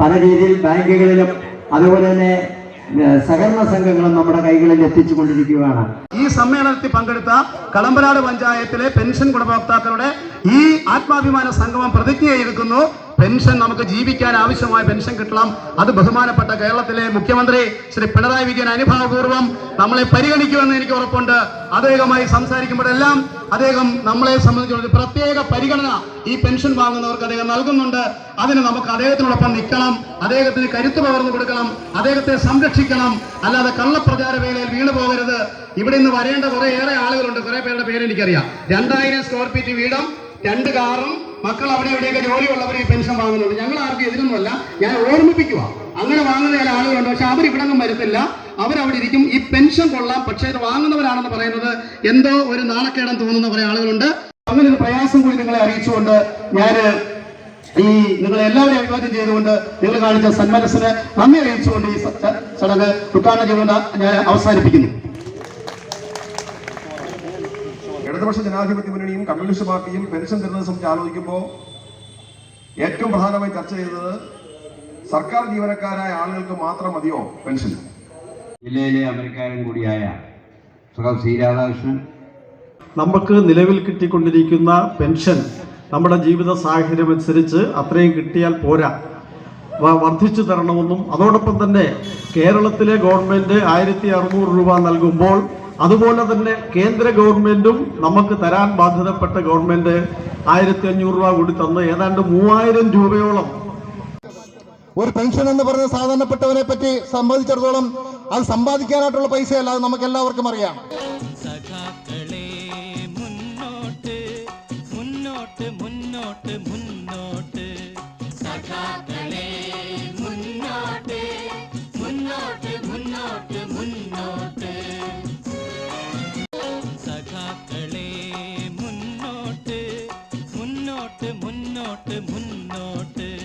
പല രീതിയിൽ ബാങ്കുകളിലും അതുപോലെ തന്നെ സഹകരണ സംഘങ്ങളും നമ്മുടെ കൈകളിൽ എത്തിച്ചുകൊണ്ടിരിക്കുകയാണ്. ഈ സമ്മേളനത്തിൽ പങ്കെടുത്ത കളമ്പനാട് പഞ്ചായത്തിലെ പെൻഷൻ ഗുണഭോക്താക്കളുടെ ഈ ആത്മാഭിമാന സംഗമം പ്രതിജ്ഞ എടുക്കുന്നു പെൻഷൻ നമുക്ക് ജീവിക്കാൻ ആവശ്യമായ പെൻഷൻ കിട്ടണം. അത് ബഹുമാനപ്പെട്ട കേരളത്തിലെ മുഖ്യമന്ത്രി ശ്രീ പിണറായി വിജയൻ അനുഭാവപൂർവം നമ്മളെ പരിഗണിക്കുമെന്ന് എനിക്ക് ഉറപ്പുണ്ട്. അദ്ദേഹമായി സംസാരിക്കുമ്പോഴെല്ലാം അദ്ദേഹം നമ്മളെ സംബന്ധിച്ചുള്ള പ്രത്യേക പരിഗണന ഈ പെൻഷൻ വാങ്ങുന്നവർക്ക് അദ്ദേഹം നൽകുന്നുണ്ട്. അതിന് നമുക്ക് അദ്ദേഹത്തിനോടൊപ്പം നിൽക്കണം. അദ്ദേഹത്തിന് കരുത്ത് പകർന്നു കൊടുക്കണം. അദ്ദേഹത്തെ സംരക്ഷിക്കണം. അല്ലാതെ കള്ളപ്രചാര വേലയിൽ വീണു പോകരുത്. ഇവിടെ നിന്ന് വരേണ്ട കുറെ ഏറെ ആളുകളുണ്ട്. കുറേ പേരുടെ പേര് എനിക്കറിയാം. രണ്ടായിരം സ്ക്വയർ ഫീറ്റ് വീടും രണ്ട് കാറും മക്കൾ അവിടെ എവിടെയൊക്കെ ജോലിയുള്ളവർ ഈ പെൻഷൻ വാങ്ങുന്നുണ്ട്. ഞങ്ങൾ ആർക്കും എതിരൊന്നുമല്ല. ഞാൻ ഓർമ്മിപ്പിക്കുക. അങ്ങനെ വാങ്ങുന്ന ചില ആളുകളുണ്ട്. പക്ഷെ അവർ ഇവിടെ ഒന്നും വരത്തില്ല അവരവിടെ ഇരിക്കും. ഈ പെൻഷൻ കൊള്ളാം. പക്ഷേ ഇത് വാങ്ങുന്നവരാണെന്ന് പറയുന്നത് എന്തോ ഒരു നാണക്കേടം തോന്നുന്ന കുറെ ആളുകളുണ്ട്. അങ്ങനെ ഒരു പ്രയാസം കൂടി നിങ്ങളെ അറിയിച്ചുകൊണ്ട് ഞാൻ ഈ നിങ്ങളെ എല്ലാവരെയും അഭിവാദ്യം ചെയ്തുകൊണ്ട് നിങ്ങൾ കാണിച്ച സന്മനസ്സിന് നന്ദി അറിയിച്ചുകൊണ്ട് ഈ ചടങ്ങ് ഉദ്ഘാടനം ചെയ്തുകൊണ്ട് ഞാൻ അവസാനിപ്പിക്കുന്നു. ഇടതുപക്ഷ ജനാധിപത്യ മുന്നണിയും കമ്മ്യൂണിസ്റ്റ് പാർട്ടിയും പെൻഷൻ തരുന്നത് സംബന്ധിച്ച് ആലോചിക്കുമ്പോൾ ഏറ്റവും പ്രധാനമായി ചർച്ച ചെയ്തത് സർക്കാർ ജീവനക്കാരായ ആളുകൾക്ക് മാത്രം മതിയോ പെൻഷൻ? ജില്ലയിലെ അമരക്കാരൻ കൂടിയായ സി രാധാകൃഷ്ണൻ നമുക്ക് നിലവിൽ കിട്ടിക്കൊണ്ടിരിക്കുന്ന പെൻഷൻ നമ്മുടെ ജീവിത സാഹചര്യം അനുസരിച്ച് അത്രയും കിട്ടിയാൽ പോരാ. വർദ്ധിച്ചു തരണമെന്നും അതോടൊപ്പം തന്നെ കേരളത്തിലെ ഗവൺമെന്റ് ആയിരത്തി അറുന്നൂറ് രൂപ നൽകുമ്പോൾ അതുപോലെ തന്നെ കേന്ദ്ര ഗവൺമെന്റും നമുക്ക് തരാൻ ബാധ്യതപ്പെട്ട ഗവൺമെന്റ് ആയിരത്തി അഞ്ഞൂറ് രൂപ കൂടി തന്ന് ഏതാണ്ട് മൂവായിരം രൂപയോളം. ഒരു പെൻഷൻ എന്ന് പറഞ്ഞ സാധാരണപ്പെട്ടവനെ പറ്റി സംബന്ധിച്ചിടത്തോളം അത് സമ്പാദിക്കാനായിട്ടുള്ള പൈസയല്ല അത് നമുക്ക് എല്ലാവർക്കും അറിയാം. മുന്നോട്ട് മുന്നോട്ട് മുന്നോട്ട് മുന്നോട്ട്. മുന്നോട്ട് മുന്നോട്ട്.